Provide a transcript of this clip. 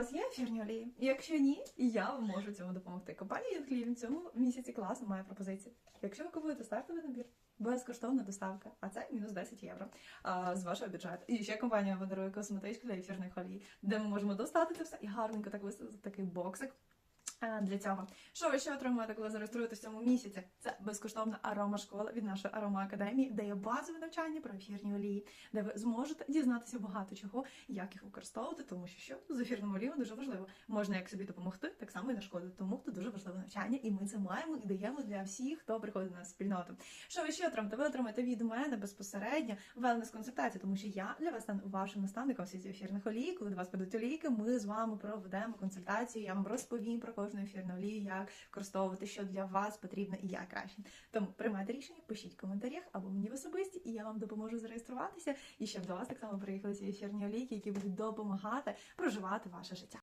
вас є ефірні олії? Якщо ні, я вам можу цьому допомогти. Компанія Юнклін в цьому місяці класно має пропозиції. Якщо ви купуєте стартовий набір, безкоштовна доставка, а це мінус 10 євро а, з вашого бюджету. І ще компанія подарує косметичку для ефірних олій, де ми можемо достати це все і гарненько так висадити такий боксик. Для цього, що ви ще отримуєте, коли зареєструєтесь в цьому місяці? Це безкоштовна аромашкола від нашої аромаакадемії, де є базове навчання про ефірні олії, де ви зможете дізнатися багато чого, як їх використовувати, тому що що з ефірними оліями дуже важливо. Можна як собі допомогти, так само і нашкодити. Тому це дуже важливе навчання, і ми це маємо і даємо для всіх, хто приходить на спільноту. Що ви ще отримаєте? Ви отримаєте від мене безпосередньо велнес консультацію, тому що я для вас стану вашим наставником світі ефірних олій. Коли до вас прийдуть олійки, ми з вами проведемо консультацію. Я вам розповім про кожну ефірну олії, як використовувати, що для вас потрібно і як краще. Тому приймайте рішення, пишіть в коментарях або мені в особисті, і я вам допоможу зареєструватися. І щоб до вас так само приїхали ці ефірні олійки, які будуть допомагати проживати ваше життя.